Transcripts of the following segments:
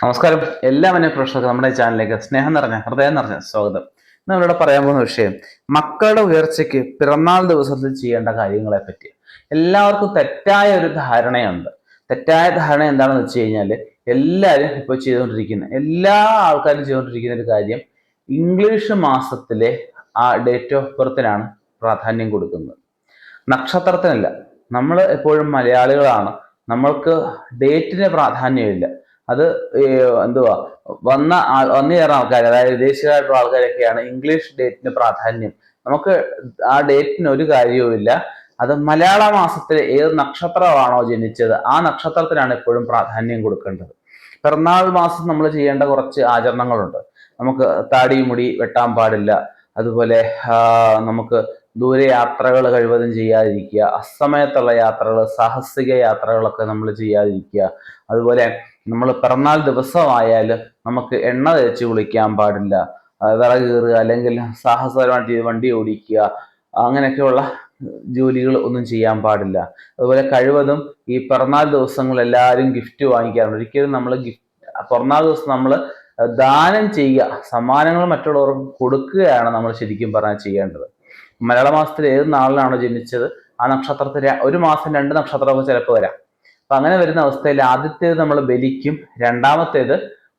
നമസ്കാരം. എല്ലാ മന പ്രേക്ഷകർക്കും നമ്മുടെ ചാനലിലേക്ക് സ്നേഹം നിറഞ്ഞ ഹൃദയം നിറഞ്ഞ സ്വാഗതം. നമ്മളിവിടെ പറയാൻ പോകുന്ന വിഷയം മക്കളുടെ ഉയർച്ചയ്ക്ക് പിറന്നാൾ ദിവസത്തിൽ ചെയ്യേണ്ട കാര്യങ്ങളെ പറ്റി. എല്ലാവർക്കും തെറ്റായ ഒരു ധാരണയുണ്ട്. തെറ്റായ ധാരണ എന്താണെന്ന് വെച്ച് കഴിഞ്ഞാൽ എല്ലാവരും ഇപ്പോൾ ചെയ്തുകൊണ്ടിരിക്കുന്ന എല്ലാ ആൾക്കാരും ചെയ്തുകൊണ്ടിരിക്കുന്ന ഒരു കാര്യം ഇംഗ്ലീഷ് മാസത്തിലെ ആ ഡേറ്റ് ഓഫ് ബർത്തിനാണ് പ്രാധാന്യം കൊടുക്കുന്നത്. നക്ഷത്രത്തിനല്ല നമ്മൾ എപ്പോഴും മലയാളികളാണ്. നമ്മൾക്ക് ഡേറ്റിന് പ്രാധാന്യമില്ല. അത് എന്തുവാ വന്ന വന്നു ചേർന്ന ആൾക്കാർ അതായത് വിദേശികളായിട്ടുള്ള ആൾക്കാരൊക്കെയാണ് ഇംഗ്ലീഷ് ഡേറ്റിന് പ്രാധാന്യം. നമുക്ക് ആ ഡേറ്റിന് ഒരു കാര്യവുമില്ല അത് മലയാള മാസത്തിലെ ഏത് നക്ഷത്രമാണോ ജനിച്ചത് ആ നക്ഷത്രത്തിനാണ് എപ്പോഴും പ്രാധാന്യം കൊടുക്കേണ്ടത്. പിറന്നാൾ മാസം നമ്മൾ ചെയ്യേണ്ട കുറച്ച് ആചരണങ്ങളുണ്ട്. നമുക്ക് താടി മുടി വെട്ടാൻ പാടില്ല. അതുപോലെ നമുക്ക് ദൂരെ യാത്രകൾ കഴിവതും ചെയ്യാതിരിക്കുക. അസമയത്തുള്ള യാത്രകൾ സാഹസിക യാത്രകളൊക്കെ നമ്മൾ ചെയ്യാതിരിക്കുക. അതുപോലെ നമ്മൾ പിറന്നാൾ ദിവസമായാൽ നമുക്ക് എണ്ണ തേച്ച് കുളിക്കാൻ പാടില്ല. വിറക് കീറുക അല്ലെങ്കിൽ സാഹസപരമായിട്ട് വണ്ടി ഓടിക്കുക അങ്ങനെയൊക്കെയുള്ള ജോലികൾ ഒന്നും ചെയ്യാൻ പാടില്ല. അതുപോലെ കഴിവതും ഈ പിറന്നാൾ ദിവസങ്ങളിൽ എല്ലാവരും ഗിഫ്റ്റ് വാങ്ങിക്കാറുണ്ട്. ഒരിക്കലും നമ്മൾ ഗിഫ്റ്റ് പിറന്നാൾ ദിവസം നമ്മൾ ദാനം ചെയ്യുക സമ്മാനങ്ങൾ മറ്റുള്ളവർക്ക് കൊടുക്കുകയാണ് നമ്മൾ ശരിക്കും പറഞ്ഞാൽ ചെയ്യേണ്ടത്. മലയാള മാസത്തിൽ ഏത് നാളിലാണോ ജനിച്ചത് ആ നക്ഷത്രത്തിൽ ഒരു മാസം രണ്ട് നക്ഷത്രമൊക്കെ ചിലപ്പോൾ വരാം. അപ്പൊ അങ്ങനെ വരുന്ന അവസ്ഥയിൽ ആദ്യത്തേത് നമ്മൾ ബലിക്കും രണ്ടാമത്തേത്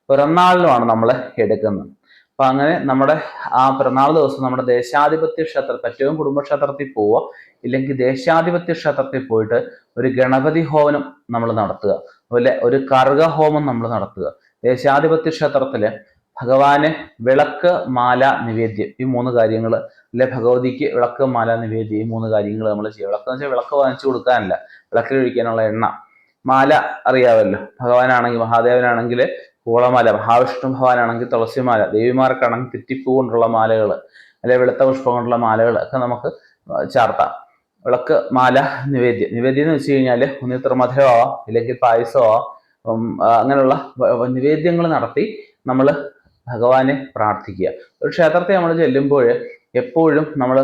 പിറന്നാളിനുമാണ് നമ്മൾ എടുക്കുന്നത്. അപ്പൊ അങ്ങനെ നമ്മുടെ ആ പിറന്നാൾ ദിവസം നമ്മുടെ ദേശാധിപത്യ ക്ഷേത്രത്തിൽ പറ്റവും കുടുംബക്ഷേത്രത്തിൽ പോവുക ഇല്ലെങ്കിൽ ദേശാധിപത്യ ക്ഷേത്രത്തിൽ പോയിട്ട് ഒരു ഗണപതി ഹോമനം നമ്മൾ നടത്തുക. അതുപോലെ ഒരു കർഗ ഹോമം നമ്മൾ നടത്തുക. ദേശാധിപത്യ ക്ഷേത്രത്തിൽ ഭഗവാന് വിളക്ക് മാല നിവേദ്യം ഈ മൂന്ന് കാര്യങ്ങൾ അല്ലെ ഭഗവതിക്ക് വിളക്ക് മാല നിവേദ്യം ഈ മൂന്ന് കാര്യങ്ങൾ നമ്മൾ ചെയ്യുക. വിളക്ക് എന്ന് വെച്ചാൽ വിളക്ക് വാങ്ങിച്ചു കൊടുക്കാനല്ല വിളക്കിൽ ഒഴിക്കാനുള്ള എണ്ണ. മാല അറിയാമല്ലോ ഭഗവാനാണെങ്കിൽ മഹാദേവനാണെങ്കിൽ കൂളമാല മഹാവിഷ്ണു ഭഗവാനാണെങ്കിൽ തുളസിമാല ദേവിമാർക്കാണെങ്കിൽ തെറ്റിപ്പൂ കൊണ്ടുള്ള മാലകൾ അല്ലെ വെളുത്ത പുഷ്പം കൊണ്ടുള്ള മാലകൾ ഒക്കെ നമുക്ക് ചാർത്താം. വിളക്ക് മാല നിവേദ്യം. നിവേദ്യം എന്ന് വെച്ച് കഴിഞ്ഞാൽ ഒന്നി ത്രിമധുരമോ ഇല്ലെങ്കിൽ പായസമോ അങ്ങനെയുള്ള നിവേദ്യങ്ങൾ നടത്തി നമ്മൾ ഭഗവാനെ പ്രാർത്ഥിക്കുക. ഒരു ക്ഷേത്രത്തെ നമ്മൾ ചെല്ലുമ്പോൾ എപ്പോഴും നമ്മൾ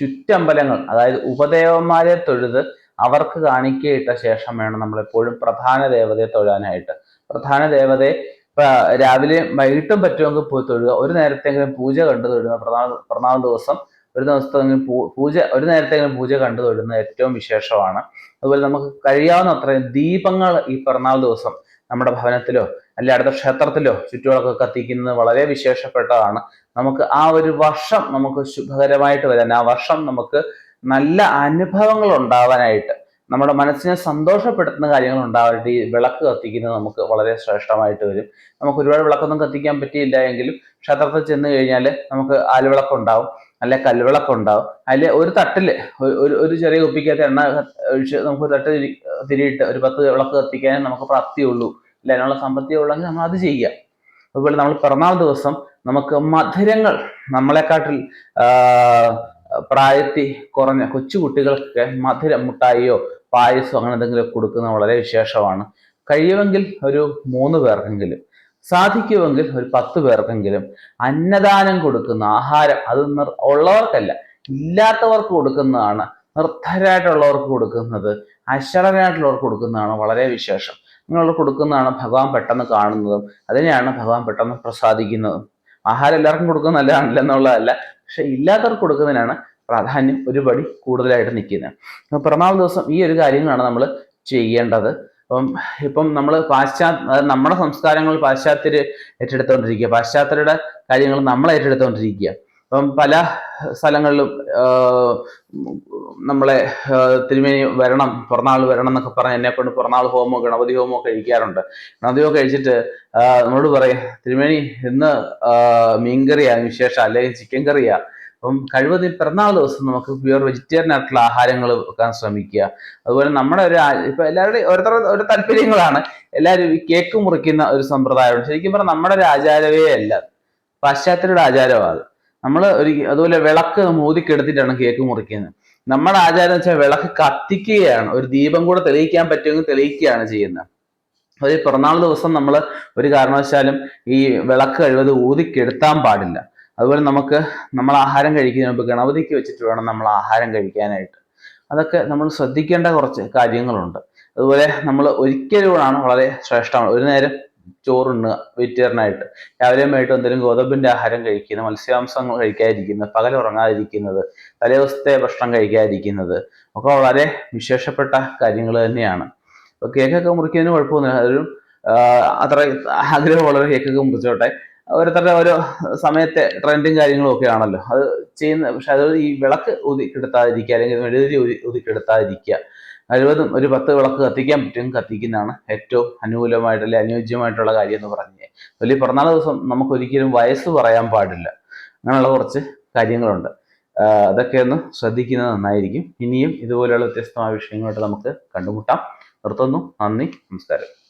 ചുറ്റമ്പലങ്ങൾ അതായത് ഉപദേവന്മാരെ തൊഴുത് അവർക്ക് കാണിക്കയിട്ട ശേഷം വേണം നമ്മൾ എപ്പോഴും പ്രധാന ദേവതയെ തൊഴാനായിട്ട്. പ്രധാന ദേവതയെ രാവിലെ വൈകിട്ടും പറ്റുമെങ്കിൽ പോയി തൊഴുക. ഒരു നേരത്തെങ്കിലും പൂജ കണ്ടു തൊഴുക പ്രധാന പ്രധാന ദിവസം ഒരു ദിവസത്തെങ്കിലും പൂജ ഒരു നേരത്തെങ്കിലും പൂജ കണ്ടു തൊഴുന്നത് ഏറ്റവും വിശേഷമാണ്. അതുപോലെ നമുക്ക് കഴിയാവുന്ന അത്രയും ദീപങ്ങൾ ഈ പിറന്നാൾ ദിവസം നമ്മുടെ ഭവനത്തിലോ അല്ലെ അടുത്ത ക്ഷേത്രത്തിലോ ചുറ്റുകളൊക്കെ കത്തിക്കുന്നത് വളരെ വിശേഷപ്പെട്ടതാണ്. നമുക്ക് ആ ഒരു വർഷം നമുക്ക് ശുഭകരമായിട്ട് വരാൻ ആ വർഷം നമുക്ക് നല്ല അനുഭവങ്ങൾ ഉണ്ടാവാനായിട്ട് നമ്മുടെ മനസ്സിനെ സന്തോഷപ്പെടുത്തുന്ന കാര്യങ്ങൾ ഉണ്ടാവാനായിട്ട് ഈ വിളക്ക് കത്തിക്കുന്നത് നമുക്ക് വളരെ ശ്രേഷ്ഠമായിട്ട് വരും. നമുക്ക് ഒരുപാട് വിളക്കൊന്നും കത്തിക്കാൻ പറ്റിയില്ല എങ്കിലും ക്ഷേത്രത്തിൽ ചെന്ന് കഴിഞ്ഞാൽ നമുക്ക് ആലുവിളക്കുണ്ടാവും അല്ലെ കൽവിളക്കുണ്ടാവും അതിൽ ഒരു തട്ടിൽ ഒരു- ഒരു ചെറിയ കുപ്പിക്കകത്ത് എണ്ണ ഒഴിച്ച് നമുക്ക് ഒരു തട്ട് തിരിയിട്ട് ഒരു പത്ത് വിളക്ക് കത്തിക്കാനേ നമുക്ക് പ്രാപ്തിയുള്ളൂ അല്ല അതിനുള്ള സമ്പത്തി ഉള്ളെങ്കിൽ നമ്മൾ അത് ചെയ്യുക. അതുപോലെ നമ്മൾ പിറന്നാൾ ദിവസം നമുക്ക് മധുരങ്ങൾ നമ്മളെക്കാട്ടിൽ പ്രായത്തിൽ കുറഞ്ഞ കൊച്ചു കുട്ടികൾക്കൊക്കെ മധുര മുട്ടായിയോ പായസോ അങ്ങനെ എന്തെങ്കിലും കൊടുക്കുന്നത് വളരെ വിശേഷമാണ്. കഴിയുമെങ്കിൽ ഒരു മൂന്ന് പേർക്കെങ്കിലും സാധിക്കുമെങ്കിൽ ഒരു പത്ത് പേർക്കെങ്കിലും അന്നദാനം കൊടുക്കുന്ന ആഹാരം അത് ഉള്ളവർക്കല്ല ഇല്ലാത്തവർക്ക് കൊടുക്കുന്നതാണ് നിർദ്ധരായിട്ടുള്ളവർക്ക് കൊടുക്കുന്നത് അശ്വരനായിട്ടുള്ളവർക്ക് കൊടുക്കുന്നതാണ് വളരെ വിശേഷം. അങ്ങനെയുള്ള കൊടുക്കുന്നതാണ് ഭഗവാൻ പെട്ടെന്ന് കാണുന്നതും അതിനെയാണ് ഭഗവാൻ പെട്ടെന്ന് പ്രസാദിക്കുന്നതും. ആഹാരം എല്ലാവർക്കും കൊടുക്കുന്നത് നല്ലതാണല്ലോ എന്നുള്ളതല്ല. പക്ഷെ ഇല്ലാത്തവർക്ക് കൊടുക്കുന്നതിനാണ് പ്രാധാന്യം ഒരുപടി കൂടുതലായിട്ട് നിൽക്കുന്നത്. പിറന്നാൾ ദിവസം ഈ ഒരു കാര്യങ്ങളാണ് നമ്മൾ ചെയ്യേണ്ടത്. അപ്പം ഇപ്പം നമ്മൾ പാശ്ചാത്യ നമ്മുടെ സംസ്കാരങ്ങൾ പാശ്ചാത്യർ ഏറ്റെടുത്തുകൊണ്ടിരിക്കുക പാശ്ചാത്യരുടെ കാര്യങ്ങൾ നമ്മൾ ഏറ്റെടുത്തുകൊണ്ടിരിക്കുക പല സ്ഥലങ്ങളിലും നമ്മളെ തിരുമേനി വരണം പിറന്നാൾ വരണം എന്നൊക്കെ പറഞ്ഞ് എന്നെ കൊണ്ട് പിറന്നാൾ ഹോമോ ഗണപതി ഹോമോ കഴിക്കാറുണ്ട്. ഗണപതി ഹോമം കഴിച്ചിട്ട് നമ്മളോട് പറയും തിരുമേനി ഇന്ന് മീൻകറിയാ വിശേഷം അല്ലെങ്കിൽ ചിക്കൻ കറിയാ? അപ്പം കഴിവതി പിറന്നാൾ ദിവസം നമുക്ക് പ്യുവർ വെജിറ്റേറിയൻ ആയിട്ടുള്ള ആഹാരങ്ങൾ വെക്കാൻ ശ്രമിക്കുക. അതുപോലെ നമ്മുടെ ഒരു ഇപ്പൊ എല്ലാവരുടെയും ഓരോരുത്തരുടെ ഓരോ താല്പര്യങ്ങളാണ്. എല്ലാവരും ഈ കേക്ക് മുറിക്കുന്ന ഒരു സമ്പ്രദായമുണ്ട്. ശരിക്കും പറഞ്ഞാൽ നമ്മുടെ ഒരു ആചാരവേ അല്ല. പാശ്ചാത്യരുടെ ആചാരമാണ് നമ്മൾ ഒരു അതുപോലെ വിളക്ക് നമ്മൾ ഊതിക്കെടുത്തിട്ടാണ് കേക്ക് മുറിക്കുന്നത്. നമ്മുടെ ആചാരം വെച്ചാൽ വിളക്ക് കത്തിക്കുകയാണ്. ഒരു ദീപം കൂടെ തെളിയിക്കാൻ പറ്റുമെങ്കിൽ തെളിയിക്കുകയാണ് ചെയ്യുന്നത്. ഒരു പിറന്നാൾ ദിവസം നമ്മൾ ഒരു കാരണവശാലും ഈ വിളക്ക് കഴിവത് ഊതിക്കെടുത്താൻ പാടില്ല. അതുപോലെ നമുക്ക് നമ്മൾ ആഹാരം കഴിക്കുന്നതിന് മുമ്പ് ഗണപതിക്ക് വെച്ചിട്ട് വേണം നമ്മൾ ആഹാരം കഴിക്കാനായിട്ട്. അതൊക്കെ നമ്മൾ ശ്രദ്ധിക്കേണ്ട കുറച്ച് കാര്യങ്ങളുണ്ട്. അതുപോലെ നമ്മൾ ഒരിക്കലുമാണ് വളരെ ശ്രേഷ്ഠമാണ്. ഒരു നേരം ചോറുണ്ണുക വെജിറ്റേറിയനായിട്ട്. രാവിലെ വൈകിട്ടും എന്തെങ്കിലും ഗോതമ്പിന്റെ ആഹാരം കഴിക്കുന്നത് മത്സ്യാംശങ്ങൾ കഴിക്കാതിരിക്കുന്നത് പകൽ ഉറങ്ങാതിരിക്കുന്നത് തലേദിവസത്തെ ഭക്ഷണം കഴിക്കാതിരിക്കുന്നത് ഒക്കെ വളരെ വിശേഷപ്പെട്ട കാര്യങ്ങൾ തന്നെയാണ്. അപ്പൊ കേക്കൊക്കെ മുറിക്കുന്നതിന് കുഴപ്പമൊന്നുമില്ല. അതൊരു അത്ര ആഗ്രഹമുള്ളവർ കേക്കൊക്കെ മുറിച്ചോട്ടെ. ഓരോരുത്തരുടെ ഓരോ സമയത്തെ ട്രെൻഡും കാര്യങ്ങളും ഒക്കെ ആണല്ലോ. അത് ചെയ്യുന്ന പക്ഷെ അത് ഈ വിളക്ക് ഊതി കെടുത്താതിരിക്കുക അല്ലെങ്കിൽ മെഴുകുതിരി ഊതി ഊതി കെടുത്താതിരിക്കുക കഴിവതും ഒരു പത്ത് വിളക്ക് കത്തിക്കാൻ പറ്റും. കത്തിക്കുന്നതാണ് ഏറ്റവും അനുകൂലമായിട്ട് അല്ലെങ്കിൽ അനുയോജ്യമായിട്ടുള്ള കാര്യം എന്ന് പറഞ്ഞു. വലിയ പിറന്നാൾ ദിവസം നമുക്ക് ഒരിക്കലും വയസ്സ് പറയാൻ പാടില്ല. അങ്ങനെയുള്ള കുറച്ച് കാര്യങ്ങളുണ്ട്. അതൊക്കെ ഒന്ന് ശ്രദ്ധിക്കുന്നത് നന്നായിരിക്കും. ഇനിയും ഇതുപോലെയുള്ള വ്യത്യസ്തമായ വിഷയങ്ങളായിട്ട് നമുക്ക് കണ്ടുമുട്ടാം. നിർത്തുന്നു. നന്ദി. നമസ്കാരം.